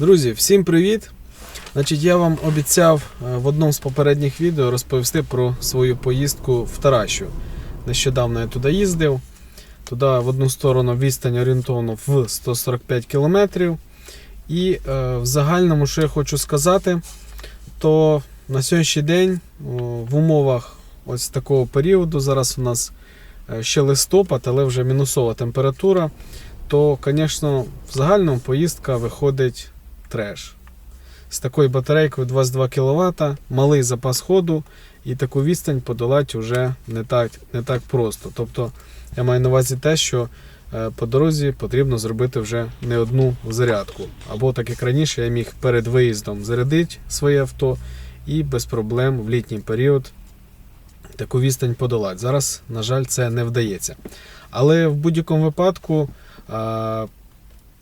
Друзі, всім привіт! Значить, я вам обіцяв е, в одному з попередніх відео розповісти про свою поїздку в Таращу. Нещодавно я туди їздив. Туди в одну сторону відстань орієнтовно в 145 кілометрів. І е, в загальному, що я хочу сказати, то на сьогоднішній день в умовах ось такого періоду, зараз у нас е, ще листопад, але вже мінусова температура, то, звісно, в загальному поїздка виходить треш. З такою батарейкою 22 кВт, малий запас ходу, і таку відстань подолати вже не так, не так просто. Тобто, я маю на увазі те, що е, по дорозі потрібно зробити вже не одну зарядку. Або так як раніше, я міг перед виїздом зарядити своє авто і без проблем в літній період таку відстань подолати. Зараз, на жаль, це не вдається. Але в будь-якому випадку.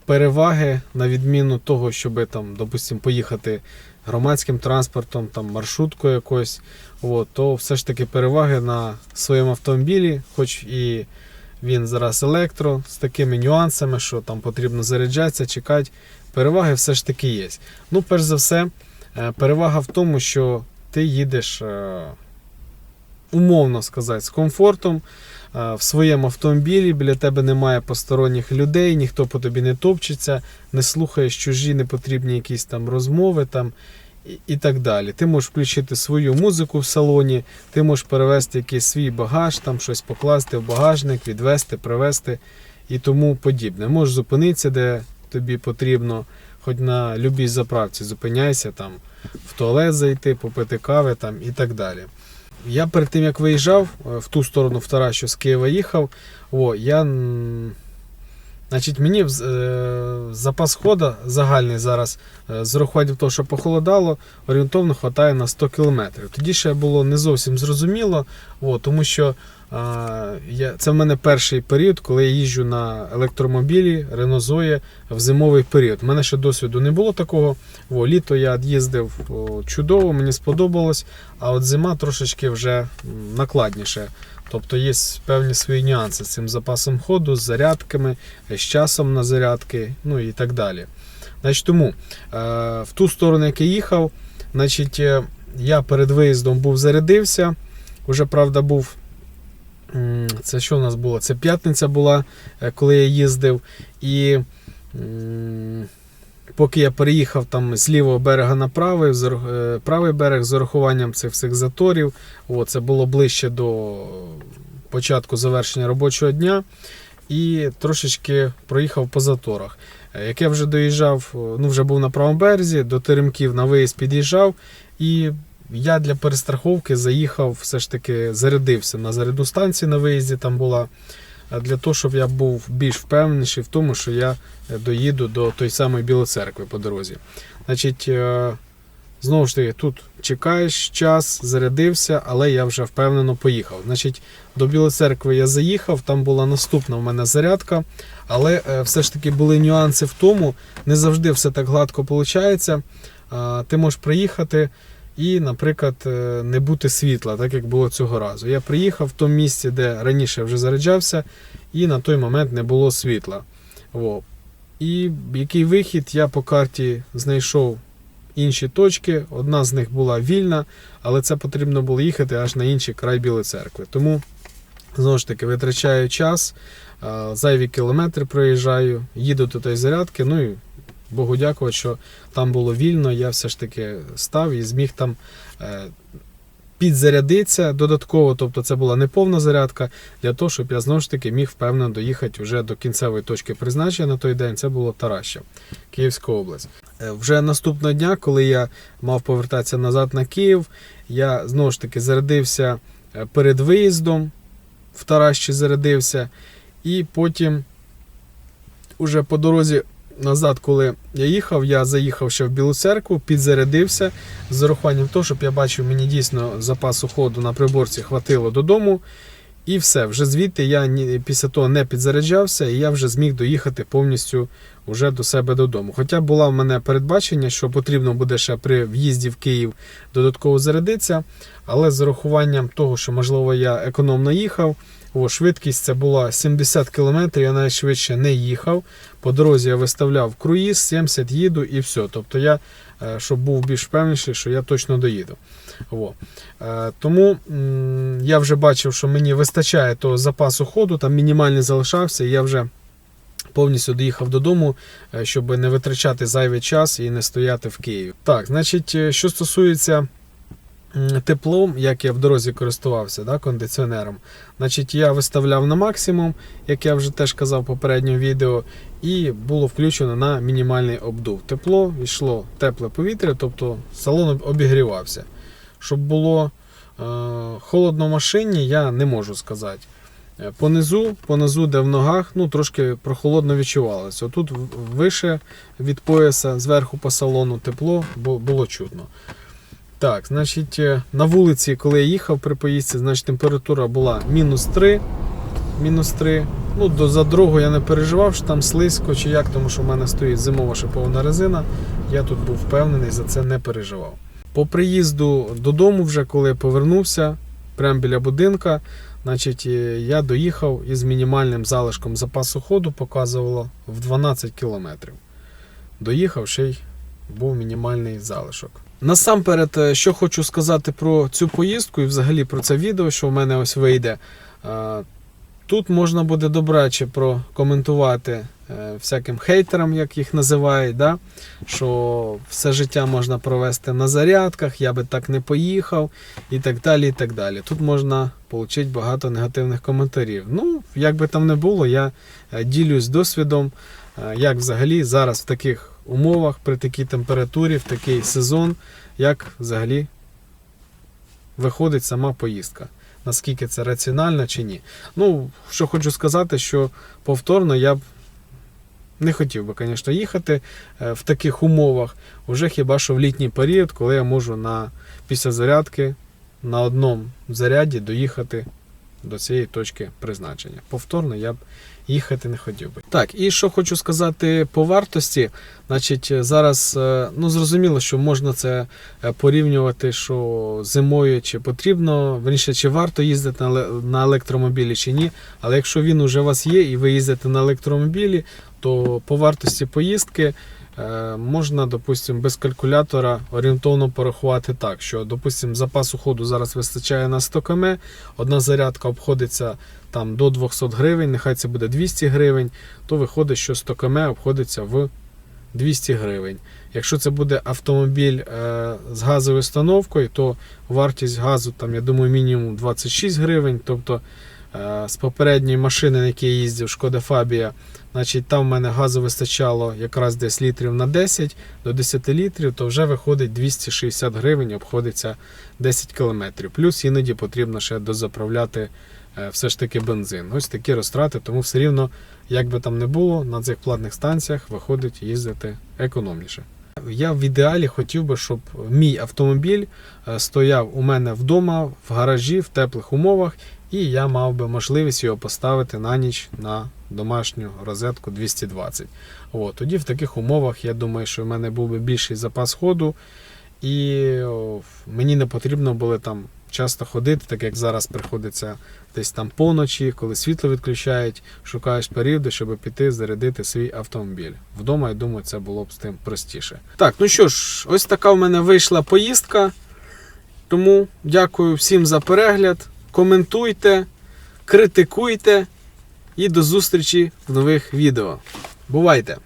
Переваги на відміну того, щоб там, допустим, поїхати громадським транспортом, там маршруткою якоюсь, от, то все ж таки переваги на своєму автомобілі, хоч і він зараз електро з такими нюансами, що там потрібно заряджатися, чекати. Переваги все ж таки є. Ну, перш за все, е, перевага в тому, що ти їдеш, е, умовно сказати, з комфортом е, в своєму автомобілі, біля тебе немає посторонніх людей, ніхто по тобі не топчеться, не слухаєш чужі непотрібні якісь там розмови там, і, так далі. Ти можеш включити свою музику в салоні, ти можеш перевезти якийсь свій багаж, там щось покласти в багажник, відвезти, привезти і тому подібне. Можеш зупинитися, де тобі потрібно, хоч на любій заправці зупиняйся, там, в туалет зайти, попити кави там, і так далі. Я перед тим як виїжджав е, в ту сторону, в Таращу з Києва їхав, о, я, значить, мені е, запас хода загальний зараз, е, з урахуванням того, що похолодало, орієнтовно вистачає на 100 км. Тоді ще було не зовсім зрозуміло, о, тому що а, я, це в мене перший період, коли я їжджу на електромобілі Renault в зимовий період. У мене ще досвіду не було такого. О, літо я їздив о, чудово, мені сподобалось. А от зима трошечки вже накладніше. Тобто є певні свої нюанси з цим запасом ходу, з зарядками, з часом на зарядки, ну і так далі. Значить, тому е, в ту сторону, як я їхав, значить, е, я перед виїздом був зарядився. Уже, правда, був. Це що у нас було? Це п'ятниця була, е, коли я їздив. І поки я переїхав там з лівого берега на правий, е, правий берег з урахуванням цих всіх заторів. О, це було ближче до початку завершення робочого дня. І трошечки проїхав по заторах. Е, Як я вже доїжджав, ну вже був на правому березі, до Теремків на виїзд під'їжджав, і я для перестраховки заїхав, все ж таки зарядився на зарядну станцію на виїзді. Там була для того, щоб я був більш впевненіший в тому, що я е, доїду до той самої Білої церкви по дорозі. Значить, е, знову ж таки, тут чекаєш час, зарядився, але я вже впевнено поїхав. Значить, до Білої церкви я заїхав, там була наступна в мене зарядка, але е, все ж таки були нюанси в тому, не завжди все так гладко виходить. Ти можеш приїхати і, наприклад, е, не бути світла, так як було цього разу. Я приїхав в тому місці, де раніше вже заряджався, і на той момент не було світла. Во. І який вихід я по карті знайшов інші точки. Одна з них була вільна, але це потрібно було їхати аж на інший край Білої церкви. Тому знову ж таки витрачаю час, зайві кілометри проїжджаю, їду до тої зарядки. Ну і Богу дякувати, що там було вільно. Я все ж таки став і зміг там. е, Підзарядитися додатково, тобто це була не повна зарядка, для того, щоб я знову ж таки міг впевнено доїхати вже до кінцевої точки призначення на той день. Це було Тараща, Київська область. Е, Вже наступного дня, коли я мав повертатися назад на Київ, я знову ж таки зарядився е, перед виїздом в Таращі зарядився, і потім уже по дорозі назад, коли я їхав, я заїхав ще в Білу церкву, підзарядився з урахуванням того, щоб я бачив, мені дійсно запасу ходу на приборці хватило додому. І все, вже звідти я після того не підзаряджався, і я вже зміг доїхати повністю уже до себе додому. Хоча була в мене передбачення, що потрібно буде ще при в'їзді в Київ додатково зарядитися, але з урахуванням того, що можливо я економно їхав, О, швидкість це була 70 км, я навіть швидше не їхав. По дорозі я виставляв круїз, 70 їду і все. Тобто я, е, щоб був більш впевнений, що я точно доїду. О. Е, Тому я вже бачив, що мені вистачає того запасу ходу, там мінімальний залишався, і я вже повністю доїхав додому, е, щоб не витрачати зайвий час і не стояти в Києві. Так, значить, що стосується теплом, як я в дорозі користувався да, кондиціонером, значить, я виставляв на максимум, як я вже теж казав в попередньому відео, і було включено на мінімальний обдув. Тепло йшло тепле повітря, тобто салон обігрівався. Щоб було е, холодно в машині, я не можу сказати. Е, Понизу, понизу, де в ногах, ну трошки прохолодно відчувалося. Отут вище від пояса, зверху по салону тепло бу- було чутно. Так, значить, е, на вулиці, коли я їхав при поїздці, значить температура була мінус 3. Мінус 3. Ну, до, за дорогу я не переживав, що там слизько чи як, тому що в мене стоїть зимова шипована резина. Я тут був впевнений, за це не переживав. По приїзду додому, вже коли я повернувся, прямо біля будинка, значить, е, я доїхав із мінімальним залишком запасу ходу, показувало в 12 кілометрів. Доїхав, ще й був мінімальний залишок. Насамперед, е, що хочу сказати про цю поїздку і взагалі про це відео, що в мене ось вийде. Е, Тут можна буде добряче прокоментувати е, всяким хейтерам, як їх називають, да? що все життя можна провести на зарядках, я би так не поїхав, і так далі. і так далі. Тут можна отримати багато негативних коментарів. Ну, як би там не було, я ділюсь досвідом, як взагалі зараз в таких умовах, при такій температурі, в такий сезон, як взагалі виходить сама поїздка. Наскільки це раціонально чи ні. Ну, що хочу сказати, що повторно я б не хотів би, звісно, їхати е, в таких умовах, уже хіба що в літній період, коли я можу на, після зарядки на одному заряді доїхати до цієї точки призначення. Повторно я б їхати не хотів би. Так, і що хочу сказати по вартості. Значить, зараз е, ну зрозуміло, що можна це е, порівнювати, що зимою чи потрібно, верніше, чи варто їздити на електромобілі чи ні. Але якщо він уже у вас є і ви їздите на електромобілі, то по вартості поїздки е, можна, допустимо, без калькулятора орієнтовно порахувати так, що, допустимо, запасу ходу зараз вистачає на 100 км, одна зарядка обходиться там до 200 гривень, нехай це буде 200 гривень, то виходить, що 100 км обходиться в 200 гривень. Якщо це буде автомобіль е, з газовою установкою, то вартість газу, там, я думаю, мінімум 26 гривень. Тобто е, з попередньої машини, на якій я їздив, Шкода Фабія, значить, там в мене газу вистачало якраз десь літрів на 10 до 10 літрів, то вже виходить 260 гривень, обходиться 10 кілометрів. Плюс іноді потрібно ще дозаправляти е, все ж таки бензин. Ось такі розтрати, тому все рівно, як би там не було, на цих платних станціях виходить їздити економніше. Я в ідеалі хотів би, щоб мій автомобіль е, стояв у мене вдома, в гаражі, в теплих умовах, і я мав би можливість його поставити на ніч на домашню розетку 220. От, тоді в таких умовах я думаю, що в мене був би більший запас ходу, і мені не потрібно було там часто ходити, так як зараз приходиться десь там поночі, коли світло відключають, шукаєш періоди, щоб піти зарядити свій автомобіль. Вдома, я думаю, це було б з тим простіше. Так, ну що ж, ось така в мене вийшла поїздка. Тому дякую всім за перегляд. Коментуйте, критикуйте і до зустрічі в нових відео. Бувайте!